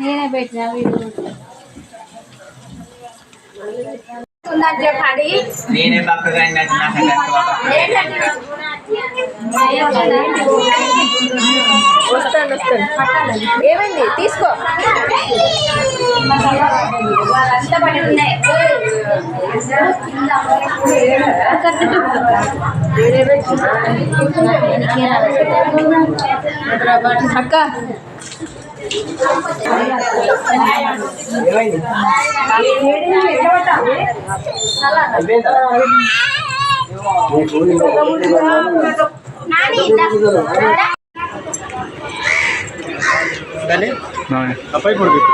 నేనే పెట్టిన వీడియో ఉందని చెప్పండి నేనే పక్కగా వస్తాను వస్తాను. ఏమైంది తీసుకో. వాళ్ళంతా పడి ಅಪಾಯ್ ಕೊಡ್ಬೇಕು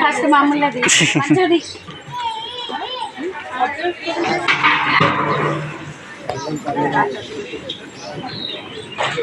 ಫಸ್ಟ್ ಮಾಮೂಲಿ ಅದೇ ನೋಡಿ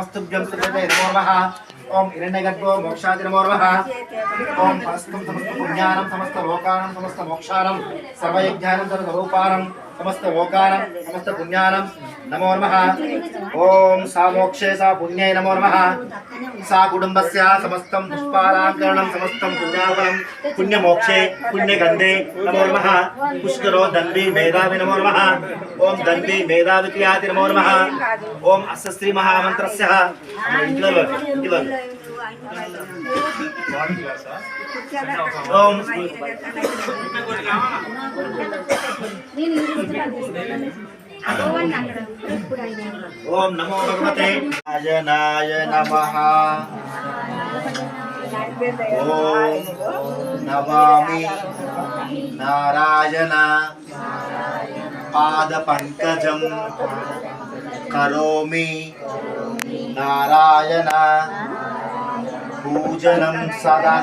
నమస్తుభ్యం శ్రీమతే నమో నమః ఓం హిరణ్యగర్భో మోక్షాది నమో నమః ఓం సమస్తం సమస్త పుణ్యానం సమస్త లోకానం సమస్త మోక్షానం సర్వయజ్ఞానం సర్వరూపానం సమస్త లోకానం సమస్త పుణ్యానం నమో నమః ఓం సా మోక్షే సా పుణ్యై నమో నమః సా కుటుంబస్య సమస్తం పుష్పాలంకరణం సమస్తం పుణ్యాఫలం పుణ్యమోక్షే పుణ్యగంధే నమో నమః పుష్కరో దండి మేధావి నమో నమః ఓం దండి మేధావి క్రియాతి నమో నమః ఓం ఓం నమో భగవతే. నారాయణాయ నమః. ఓం నమామి నారాయణ. పాద పంకజం కరోమి. నారాయణ. పూజనం సదా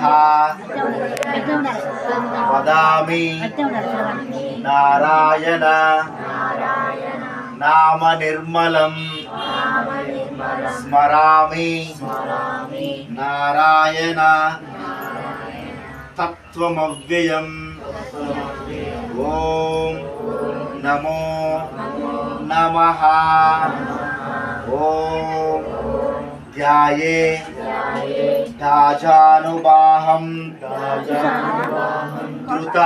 వదామి నారాయణ నామ నిర్మలం స్మరామి నారాయణ తత్వమవ్యయం ఓం నమో నమ ఓం ధ్యాయే राजानुबाहं। द्रुता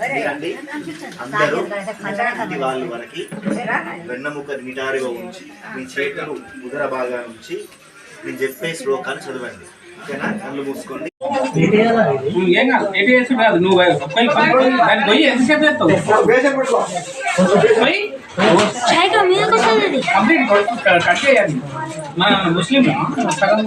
మీరండి. అందరూ ఇది వాళ్ళ వరకు వెన్నముక నిటారుగా ఉంచి మీ చేతులు ఉదర భాగా ఉంచి నేను చెప్పే శ్లోకాలు చదవండి. ఓకేనా? కళ్ళు మూసుకోండి. ఏం కాదు ఎటు వేసి కాదు నువ్వు పోయి పోయి పోయి దాన్ని పోయి ఎంతసేపు చేస్తావు పోయి కంప్లీట్ కట్ చేయాలి మన ముస్లిం సగం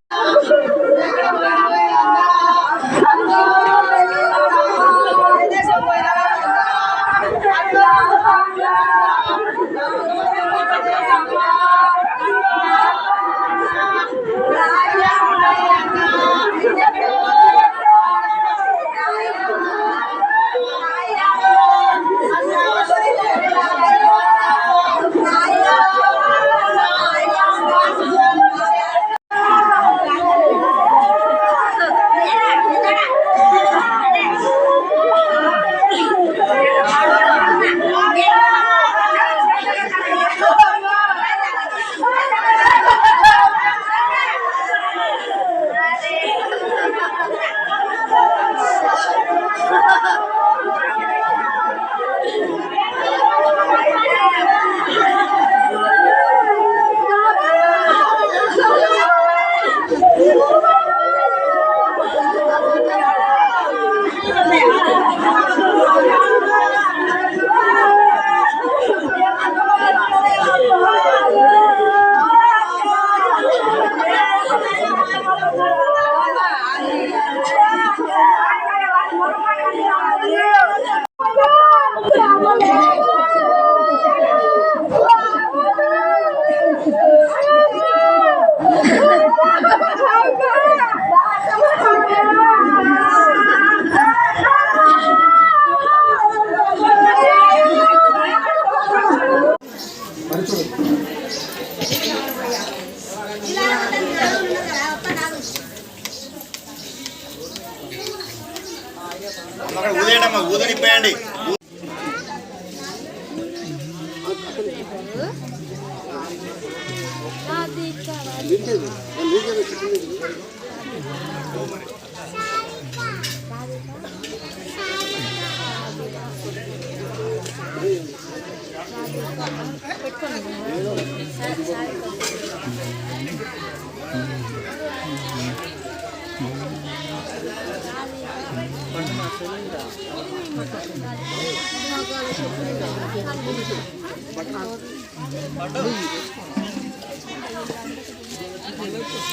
పట్టణ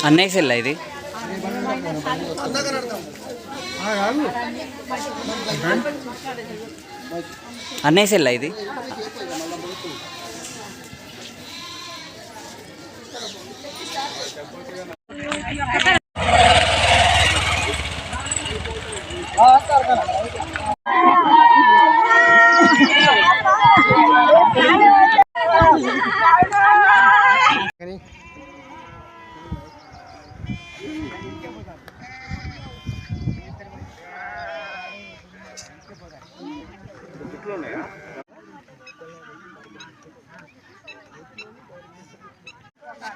అన్నయ్య సెల్ ఇది? అన్నయ్య సెల్ ఇది?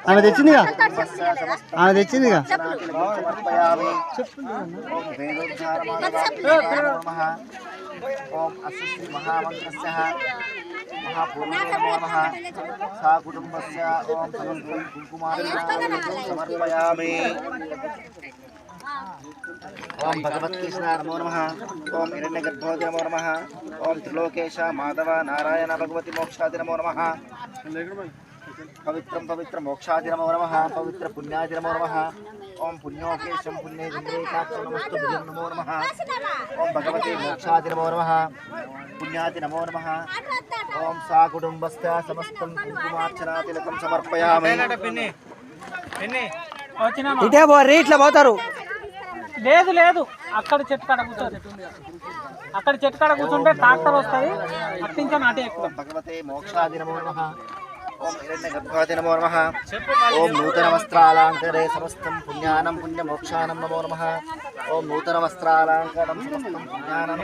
ఆమె తెచ్చిందిగా? ఆమె తెచ్చిందిగా? సమర్పయామి ఓం వేదోద్ధారమాధవాయ నమః. ఓం అస్య శ్రీ మహామంత్రస్య మహాపూర్ణే నమో. నమః సా కుటుంబస్య ఓం సమస్తం కుంకుమార్చనాదికం సమర్పయామి ఓం భగవత్కృష్ణ నమో నమః ఓం హిరణ్యగర్భోజ నమో నమః ఓం త్రిలోకేశ మాధవ నారాయణ భగవతి మోక్షాది నమో నమః. పవిత్రం పవిత్ర మోక్షాది నమో నమ పవిత్ర పుణ్యాది నమో. నమ ఓం పుణ్యోకేశం పుణ్యే నమో నమ. ఓం భగవతే మోక్షాది నమో నమ పుణ్యాది నమో. నమ ఓం సా కుటుంబస్థ సమస్తం కుంకుమార్చనా తిలకం సమర్పయామి. పోర్రి ఇట్లా పోతారు. లేదు లేదు. అక్కడ చెట్టు కాడ కూర్చోదు అక్కడ చెట్టు కాడ కూర్చుంటే ట్రాక్టర్ వస్తుంది. అట్టించా నాటే ఎక్కువ. భగవతే మోక్షాది నమో నమ. ఓం హిరణ్యగర్భాది నమో నమ. ఓం నూతన వస్త్రాలంకరే సమస్తం పుణ్యానం పుణ్యమోక్షానం నమో. నమ ఓం నూతన వస్త్రాలంకరం సమస్తం పుణ్యానం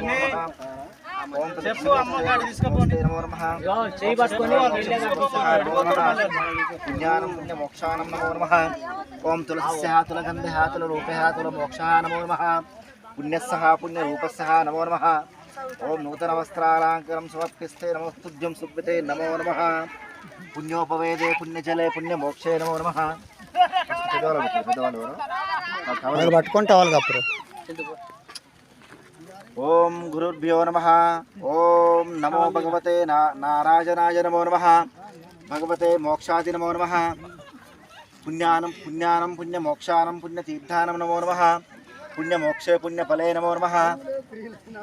పుణ్యానం పుణ్యమోక్షానం నమో నమ. ఓం తులస్య తులగంధ తులరూప తులమోక్ష నమో నమ. పుణ్యస్సహ పుణ్యరూపస్సహ నమో నమ. ఓం నూతన వస్త్రాలంకరం సమర్పిస్తే నమస్తుభ్యం సుభ్యతే నమో నమ. పుణ్యోపవేదే పుణ్యజలే పుణ్యమోక్షే నమో నమ. ఓం గురుర్భ్యో నమ. ఓం నమో భగవతే నా నారాయణాయ నమో నమ. భగవతే మోక్షాది నమో నమ. పుణ్యానం పుణ్యానం పుణ్యమోక్షానం పుణ్యతీర్థానం నమో నమ. పుణ్యమోక్షే పుణ్యఫలే నమో నమ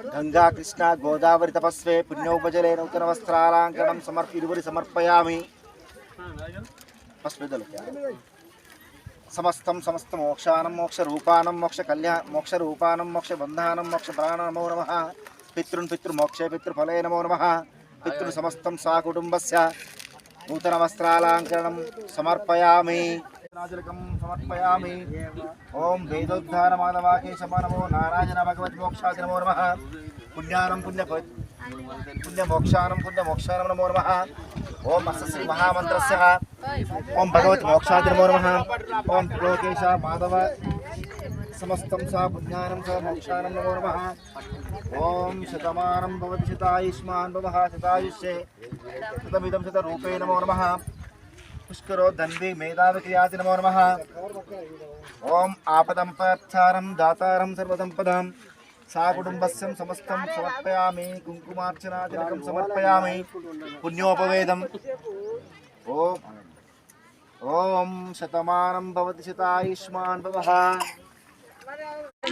గంగా కృష్ణ గోదావరి తపస్వే పుణ్యోపజలే నూతన వస్త్రాలంకరణం సమర్పి ఇరువురి సమర్పయామి సమస్తం సమస్త మోక్షానం మోక్ష రూపానం మోక్ష కళ్యాణ మోక్ష రూపానం మోక్ష బంధానం మోక్ష ప్రాణ నమో నమ పితృన్ పితృమోక్షే పితృఫలే నమో నమ పితృ సమస్తం సా కుటుంబస్య నూతన వస్త్రాలంకరణం సమర్పయామి నాజలకం సమర్పయామి ఓం వేదోద్ధార మాధవాకేశమ నమో నారాయణ భగవత్ మోక్షాది నమో నమ పుణ్యానం పుణ్య పుణ్యమోక్షానం పుణ్యమోక్షానం నమో నమ ఓం అస్య మహామంత్రస్ ఓం భగవత్ మోక్షాది నమో నమ ఓం లోకేశ మాధవ సమస్తం సా పుణ్యానం స మోక్షానం నమో నమ ఓం శతమానం భవతి శతాయుష్మాన్ భవ శతాయుష్యే శతమిదం శతరూపే నమో నమ పుష్కరో ధన్వి మేధావిక్రియాతి నమో నమ. ఓం ఆపదంపచారం దాతారం సర్వసంపదాం. సా కుటుంబస్యం సమస్తం సమర్పయామి కుంకుమార్చనాదిలకం సమర్పయామి. పుణ్యోపవేదం. ఓం ఓం శతమానం భవతి శతాయుష్మాన్ భవ.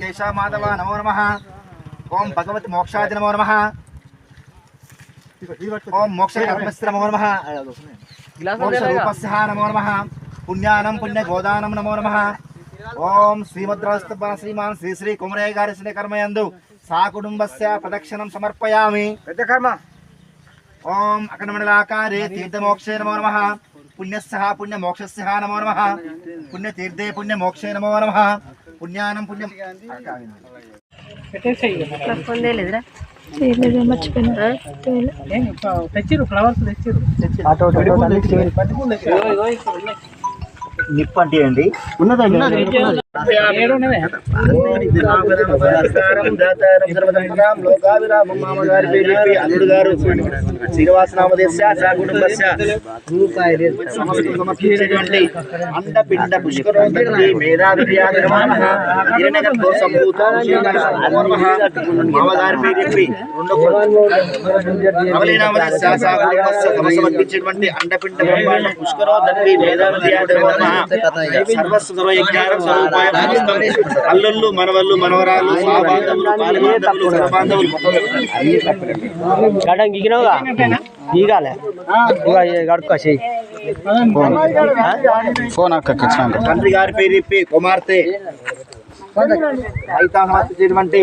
కేశవమాధవ నమో నమ. ఓం భగవతి మోక్షాది నమో నమ. ఓం మోక్ష కర్మస్త్ర నమో నమ. మోక్ష రూపస్య నమో నమ పుణ్యానం పుణ్య గోదానం నమో నమ ఓం శ్రీమద్రాస్తప శ్రీమాన్ శ్రీ శ్రీ కుమరయ్య గారి శ్రీ కర్మయందు సా కుటుంబస్య ప్రదక్షిణం సమర్పయామి పెద్ద కర్మ ఓం అఖండమండలాకారే తీర్థమోక్షే నమో నమ పుణ్యస్య పుణ్యమోక్షస్య నమో నమ పుణ్యతీర్థే పుణ్యమోక్షే నమో నమ పుణ్యానం పుణ్యం తెచ్చిరు ఫ్లవర్స్ తెచ్చిరు నిప్పు అంటే అండి. ఉన్నదండి అల్లుడు గారు అండపిండ పుష్కరోదరి మేధావిర్యాది నమః అండపిండ సర్వస్వ సర్వయజ్ఞానం అల్లుళ్ళు మనవళ్ళు మనవరాలు గీకినావుగా గీగాలే? గడుక్కో చెయ్యి. ఫోన్. అక్కకి తండ్రి గారి పేరు చెప్పి కుమార్తె. అయితే